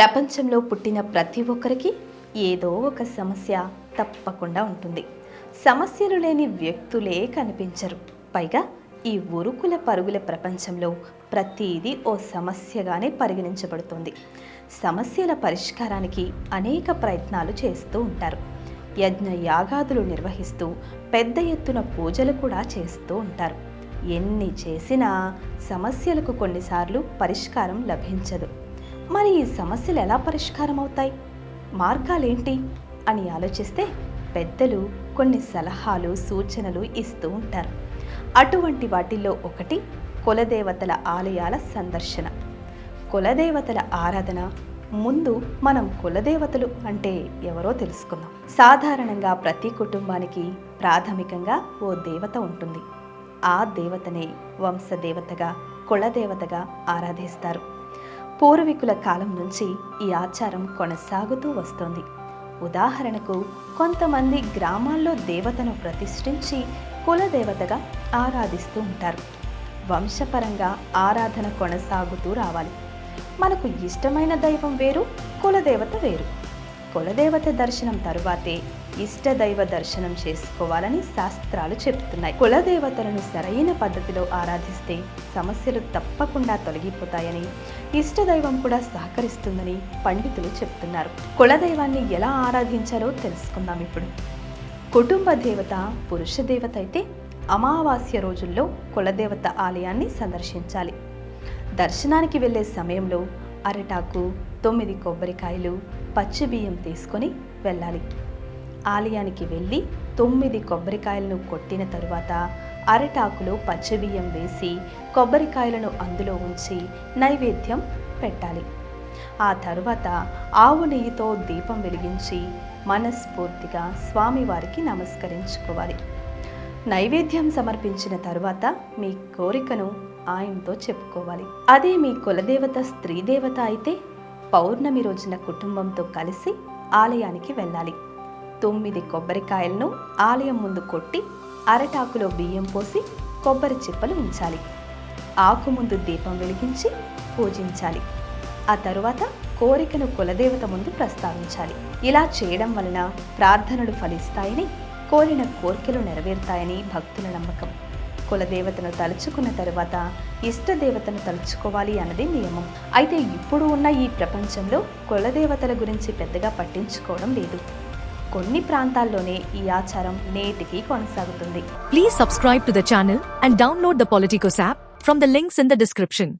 ప్రపంచంలో పుట్టిన ప్రతి ఒక్కరికి ఏదో ఒక సమస్య తప్పకుండా ఉంటుంది. సమస్యలు లేని వ్యక్తులే కనిపించరు. పైగా ఈ ఉరుకుల పరుగుల ప్రపంచంలో ప్రతిదీ ఓ సమస్యగానే పరిగణించబడుతుంది. సమస్యల పరిష్కారానికి అనేక ప్రయత్నాలు చేస్తూ ఉంటారు. యజ్ఞ యాగాదులు నిర్వహిస్తూ పెద్ద ఎత్తున పూజలు కూడా చేస్తూ ఉంటారు. ఎన్ని చేసినా సమస్యలకు కొన్నిసార్లు పరిష్కారం లభించదు. మరి ఈ సమస్యలు ఎలా పరిష్కారం అవుతాయి? మార్గాలేంటి? అని ఆలోచిస్తే పెద్దలు కొన్ని సలహాలు సూచనలు ఇస్తూ ఉంటారు. అటువంటి వాటిల్లో ఒకటి కులదేవతల ఆలయాల సందర్శన. కులదేవతల ఆరాధన ముందు మనం కులదేవతలు అంటే ఎవరో తెలుసుకుందాం. సాధారణంగా ప్రతి కుటుంబానికి ప్రాథమికంగా ఓ దేవత ఉంటుంది. ఆ దేవతనే వంశదేవతగా కులదేవతగా ఆరాధిస్తారు. పూర్వీకుల కాలం నుంచి ఈ ఆచారం కొనసాగుతూ వస్తోంది. ఉదాహరణకు కొంతమంది గ్రామాల్లో దేవతను ప్రతిష్ఠించి కులదేవతగా ఆరాధిస్తూ ఉంటారు. వంశపరంగా ఆరాధన కొనసాగుతూ రావాలి. మనకు ఇష్టమైన దైవం వేరు కులదేవత వేరు. కులదేవత దర్శనం తరువాతే ఇష్టదైవ దర్శనం చేసుకోవాలని శాస్త్రాలు చెప్తున్నాయి కులదేవతలను సరైన పద్ధతిలో ఆరాధిస్తే సమస్యలు తప్పకుండా తొలగిపోతాయని ఇష్టదైవం కూడా సహకరిస్తుందని పండితులు చెప్తున్నారు కులదైవాన్ని ఎలా ఆరాధించాలో తెలుసుకుందాం ఇప్పుడు. కుటుంబ దేవత పురుష దేవత అయితే అమావాస్య రోజుల్లో కులదేవత ఆలయాన్ని సందర్శించాలి. దర్శనానికి వెళ్ళే సమయంలో అరటాకు తొమ్మిది కొబ్బరికాయలు పచ్చి బియ్యం తీసుకొని వెళ్ళాలి. ఆలయానికి వెళ్ళి తొమ్మిది కొబ్బరికాయలను కొట్టిన తరువాత అరటాకులో పచ్చి బియ్యం వేసి కొబ్బరికాయలను అందులో ఉంచి నైవేద్యం పెట్టాలి. ఆ తరువాత ఆవు నెయ్యితో దీపం వెలిగించి మనస్ఫూర్తిగా స్వామివారికి నమస్కరించుకోవాలి. నైవేద్యం సమర్పించిన తరువాత మీ కోరికను ఆయనతో చెప్పుకోవాలి. అదే మీ కులదేవత స్త్రీ దేవత అయితే పౌర్ణమి రోజున కుటుంబంతో కలిసి ఆలయానికి వెళ్ళాలి. తొమ్మిది కొబ్బరికాయలను ఆలయం ముందు కొట్టి అరటాకులో బియ్యం పోసి కొబ్బరి చిప్పలు ఉంచాలి. ఆకు ముందు దీపం వెలిగించి పూజించాలి. ఆ తరువాత కోరికను కులదేవత ముందు ప్రస్తావించాలి. ఇలా చేయడం వలన ప్రార్థనలు ఫలిస్తాయని కోరిన కోరికలు నెరవేరుతాయని భక్తుల నమ్మకం. కులదేవతను తలుచుకున్న తరువాత ఇష్టదేవతను తలుచుకోవాలి అన్నది నియమం. అయితే ఇప్పుడు ఉన్న ఈ ప్రపంచంలో కులదేవతల గురించి పెద్దగా పట్టించుకోవడం లేదు. కొన్ని ప్రాంతాల్లోనే ఈ ఆచారం నేటికి కొనసాగుతుంది. Please subscribe to the and download the Politicos app from the links in the description